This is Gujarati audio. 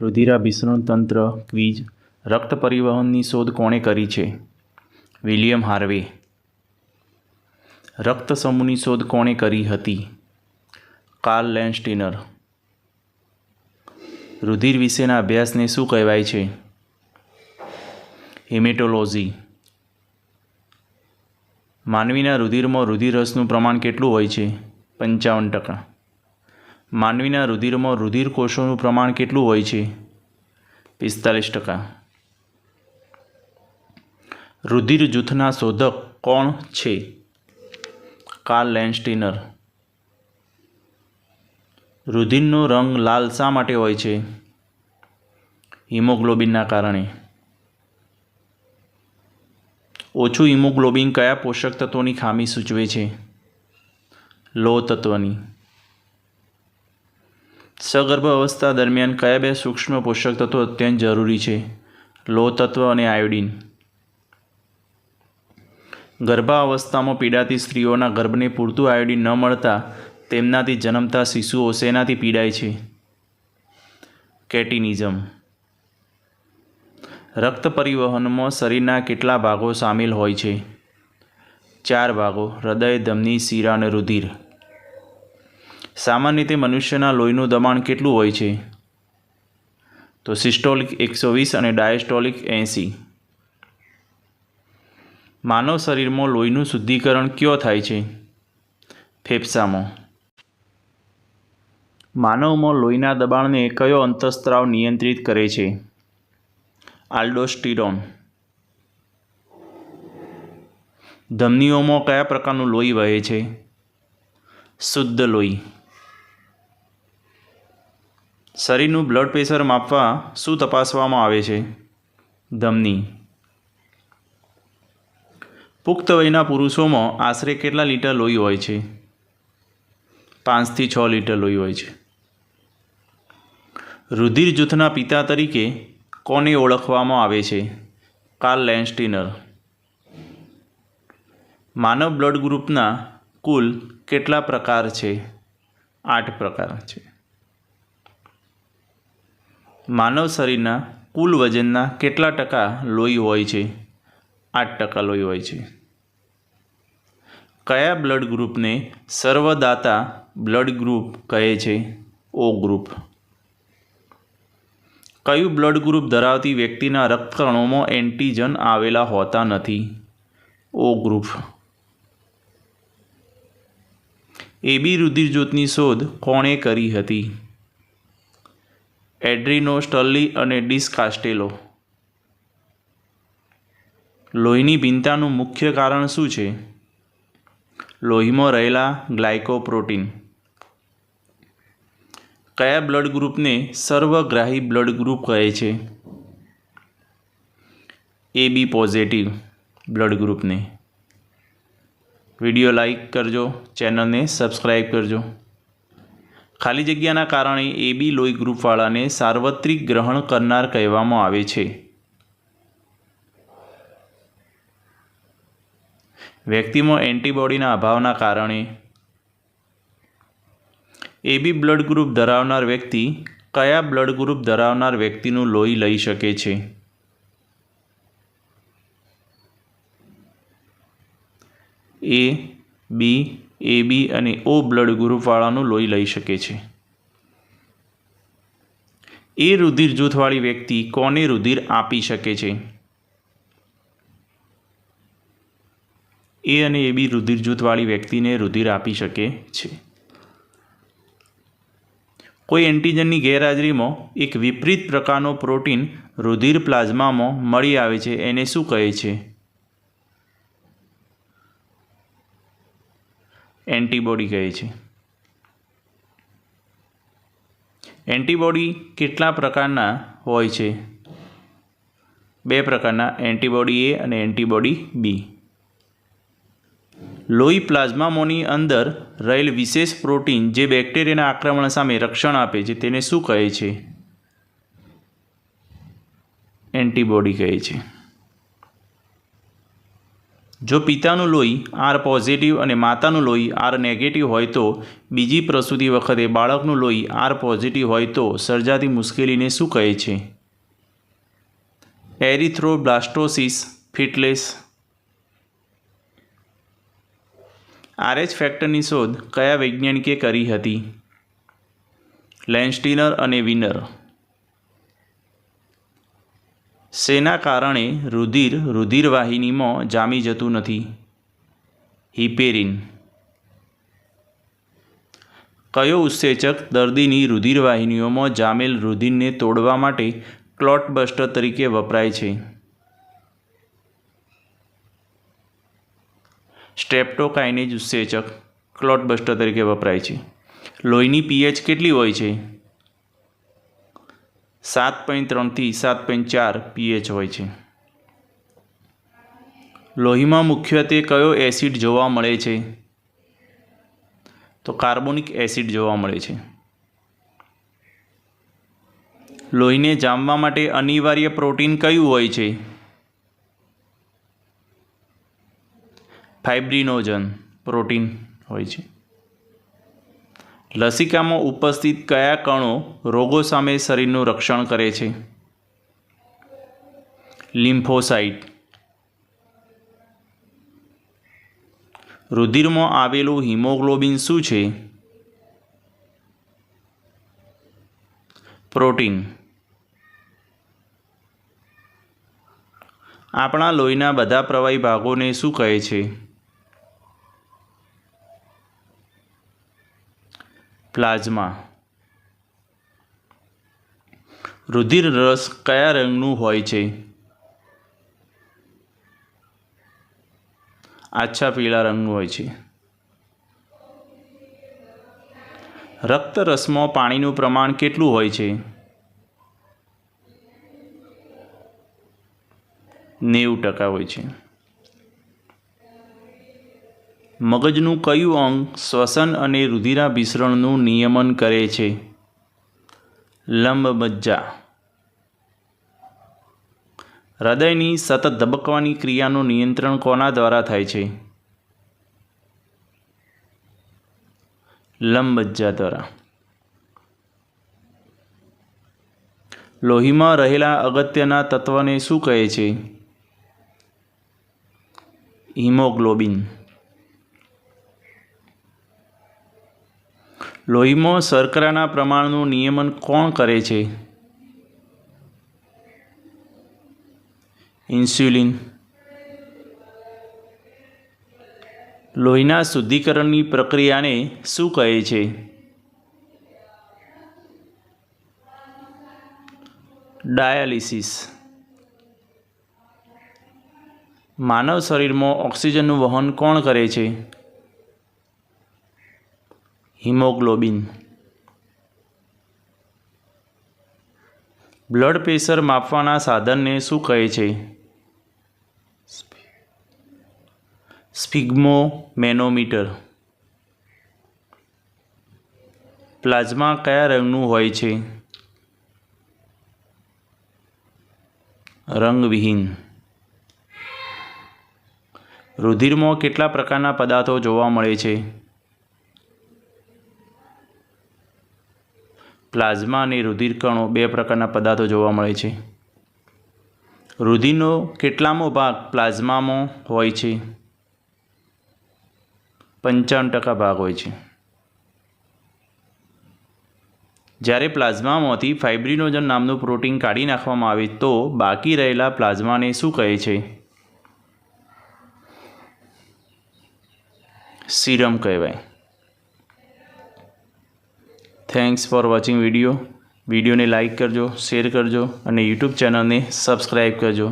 રુધિરાભિસરણ તંત્ર, ક્વિઝ, રક્ત પરિવહનની શોધ કોણે કરી છે? William Harvey. રક્ત સમૂહની શોધ કોણે કરી હતી? Karl Landsteiner. રુધિર વિશેના અભ્યાસને શું કહેવાય છે? હિમેટોલોજી. માનવીના રુધિરમાં રુધિરરસનું પ્રમાણ કેટલું હોય છે? પંચાવન ટકા. માનવીના રુધિરમાં રુધિર કોષોનું પ્રમાણ કેટલું હોય છે? પિસ્તાલીસ ટકા. રુધિર જૂથના શોધક કોણ છે? કાર્લ લેન્સ્ટીનર રુધિરનો રંગ લાલ શા માટે હોય છે? હિમોગ્લોબિનના કારણે. ઓછું હિમોગ્લોબિન કયા પોષક તત્વોની ખામી સૂચવે છે? લો તત્વની. સગર્ભ અવસ્થા દરમિયાન કયા બે સૂક્ષ્મ પોષક તત્વો અત્યંત જરૂરી છે? લોહ તત્વ અને આયોડિન. ગર્ભાવસ્થામાં પીડાતી સ્ત્રીઓના ગર્ભને પૂરતું આયોડિન ન મળતા તેમનાથી જન્મતા શિશુઓ શેનાથી પીડાય છે? કેટિનિઝમ. રક્ત પરિવહનમાં શરીરના કેટલા ભાગો સામેલ હોય છે? ચાર ભાગો. હૃદય, ધમની, શીરા અને રુધિર. સામાન્ય રીતે મનુષ્યના લોહીનું દબાણ કેટલું હોય છે? તો સિસ્ટોલિક એકસો વીસ અને ડાયસ્ટોલિક એંસી. માનવ શરીરમાં લોહીનું શુદ્ધિકરણ કયો થાય છે? ફેફસામાં. માનવમાં લોહીના દબાણને કયો અંતઃસ્ત્રાવ નિયંત્રિત કરે છે? આલ્ડોસ્ટીરોન. ધમનીઓમાં કયા પ્રકારનું લોહી વહે છે? શુદ્ધ લોહી. શરીરનું બ્લડ પ્રેશર માપવા શું તપાસવામાં આવે છે? ધમની. પુખ્ત વયના પુરુષોમાં આશરે કેટલા લીટર લોહી હોય છે? પાંચથી છ લીટર લોહી હોય છે. રુધિર જૂથના પિતા તરીકે કોને ઓળખવામાં આવે છે? કાર્લ લેન્સ્ટીનર માનવ બ્લડ ગ્રુપના કુલ કેટલા પ્રકાર છે? આઠ પ્રકાર છે. માનવ શરીરના કુલ વજનના કેટલા ટકા લોહી હોય છે? આઠ ટકા લોહી હોય છે. કયા બ્લડ ગ્રુપને સર્વદાતા બ્લડ ગ્રુપ કહે છે? O group. કયું બ્લડ ગ્રુપ ધરાવતી વ્યક્તિના રક્તકણોમાં એન્ટીજન આવેલા હોતા નથી? ઓ ગ્રુપ. એબી રુધિરજ્યોતની શોધ કોણે કરી હતી? એડ્રીનો, સ્ટર્લી અને ડિસકાસ્ટેલો લોહીની ભિન્નતાનું મુખ્ય કારણ શું છે? લોહીમાં રહેલા ગ્લાયકોપ્રોટીન. કયા બ્લડ ગ્રુપને સર્વગ્રાહી બ્લડ ગ્રુપ કહે છે? એ બી પોઝિટિવ બ્લડ ગ્રુપને. વીડિયો લાઈક કરજો, ચેનલને સબસ્ક્રાઈબ કરજો. ખાલી જગ્યાના કારણે એ બી લોહી ગ્રુપવાળાને સાર્વત્રિક ગ્રહણ કરનાર કહેવામાં આવે છે. વ્યક્તિમાં એન્ટીબોડીના અભાવના કારણે એબી બ્લડ ગ્રુપ ધરાવનાર વ્યક્તિ કયા બ્લડ ગ્રુપ ધરાવનાર વ્યક્તિનું લોહી લઈ શકે છે? એ, બી એ બી અને ઓ બ્લડ ગ્રુપવાળાનું લોહી લઈ શકે છે. એ રુધિર જૂથવાળી વ્યક્તિ કોને રુધિર આપી શકે છે? એ અને એ બી રુધિર જૂથવાળી વ્યક્તિને રુધિર આપી શકે છે. કોઈ એન્ટીજનની ગેરહાજરીમાં એક વિપરીત પ્રકારનો પ્રોટીન રુધિર પ્લાઝમામાં મળી આવે છે, એને શું કહે છે? એન્ટીબોડી કહે છે. એન્ટીબોડી કેટલા પ્રકારના હોય છે? બે પ્રકારના, એન્ટીબોડી એ અને એન્ટીબોડી બી. લોહી પ્લાઝમામોની અંદર રહેલ વિશેષ પ્રોટીન જે બેક્ટેરિયાના આક્રમણ સામે રક્ષણ આપે છે, તેને શું કહે છે? એન્ટીબોડી કહે છે. જો પિતાનું લોહી આર પોઝિટિવ અને માતાનું લોહી આર નેગેટિવ હોય તો, બીજી પ્રસૂતિ વખતે બાળકનું લોહી આર પોઝિટિવ હોય તો સર્જાતી મુશ્કેલીને શું કહે છે? એરિથ્રોબ્લાસ્ટોસિસ ફિટલેસ આરએચ ફેક્ટરની શોધ કયા વૈજ્ઞાનિકે કરી હતી? લેન્સ્ટીનર અને વિનર શેના કારણે રુધિર રુધિરવાહિનીમાં જામી જતું નથી. હિપેરિન. કયો ઉત્સેચક દર્દીની રુધિરવાહિનીઓમાં જામેલ રુધિરને તોડવા માટે ક્લોટબસ્ટર તરીકે વપરાય છે? સ્ટ્રેપ્ટોકાઇનેજ ઉત્સેચક ક્લોટબસ્ટર તરીકે વપરાય છે. લોહીની પીએચ કેટલી હોય છે? સાત પોઈન્ટ ત્રણથી સાત પોઈન્ટ ચાર પીએચ હોય છે. લોહીમાં મુખ્યત્વે કયો એસિડ જોવા મળે છે? તો કાર્બોનિક એસિડ જોવા મળે છે. લોહીને જામવા માટે અનિવાર્ય પ્રોટીન કયું હોય છે? ફાઇબ્રિનોજન પ્રોટીન હોય છે. લસિકામાં ઉપસ્થિત કયા કણો રોગો સામે શરીરનું રક્ષણ કરે છે? લિમ્ફોસાઇટ. રુધિરમાં આવેલું હિમોગ્લોબિન શું છે? પ્રોટીન. આપણા લોહીના બધા પ્રવાહી ભાગોને શું કહે છે? પ્લાઝમા. રુધિર રસ કયા રંગનું હોય છે? આછા પીળા રંગનું હોય છે. રક્ત રસમાં પાણીનું પ્રમાણ કેટલું હોય છે? નેવું ટકા હોય છે. મગજનું કયું અંગ શ્વસન અને રુધિરાભિસરણનું નિયમન કરે છે? લંબમજ્જા. હૃદયની સતત ધબકવાની ક્રિયાનું નિયંત્રણ કોના દ્વારા થાય છે? લંબમજ્જા દ્વારા. લોહીમાં રહેલા અગત્યના તત્વને શું કહે છે? હિમોગ્લોબિન. લોહીમાં શર્કરાના પ્રમાણનું નિયમન કોણ કરે છે? ઇન્સ્યુલિન. લોહીના શુદ્ધિકરણની પ્રક્રિયાને શું કહે છે? ડાયાલિસિસ. માનવ શરીરમાં ઓક્સિજનનું વહન કોણ કરે છે? હિમોગ્લોબિન. બ્લડ પ્રેશર માપવાના સાધનને શું કહે છે? સ્ફિગ્મો મેનોમીટર પ્લાઝમા કયા રંગનું હોય છે? રંગવિહીન. રુધિરમાં કેટલા પ્રકારના પદાર્થો જોવા મળે છે? પ્લાઝમા અને રુધિરકણો બે પ્રકારના પદાર્થો જોવા મળે છે. રુધિરનો કેટલામો ભાગ પ્લાઝમામાં હોય છે. પંચાવન ટકા ભાગ હોય છે. જ્યારે પ્લાઝમામાંથી ફાઇબ્રિનોજન નામનું પ્રોટીન કાઢી નાખવામાં આવે તો બાકી રહેલા પ્લાઝમાને શું કહે છે? સિરમ કહેવાય. થેન્ક્સ ફોર વોચિંગ વીડિયો વિડીયોને લાઇક કરજો શેર કરજો અને યુટ્યુબ ચેનલને સબસ્ક્રાઈબ કરજો.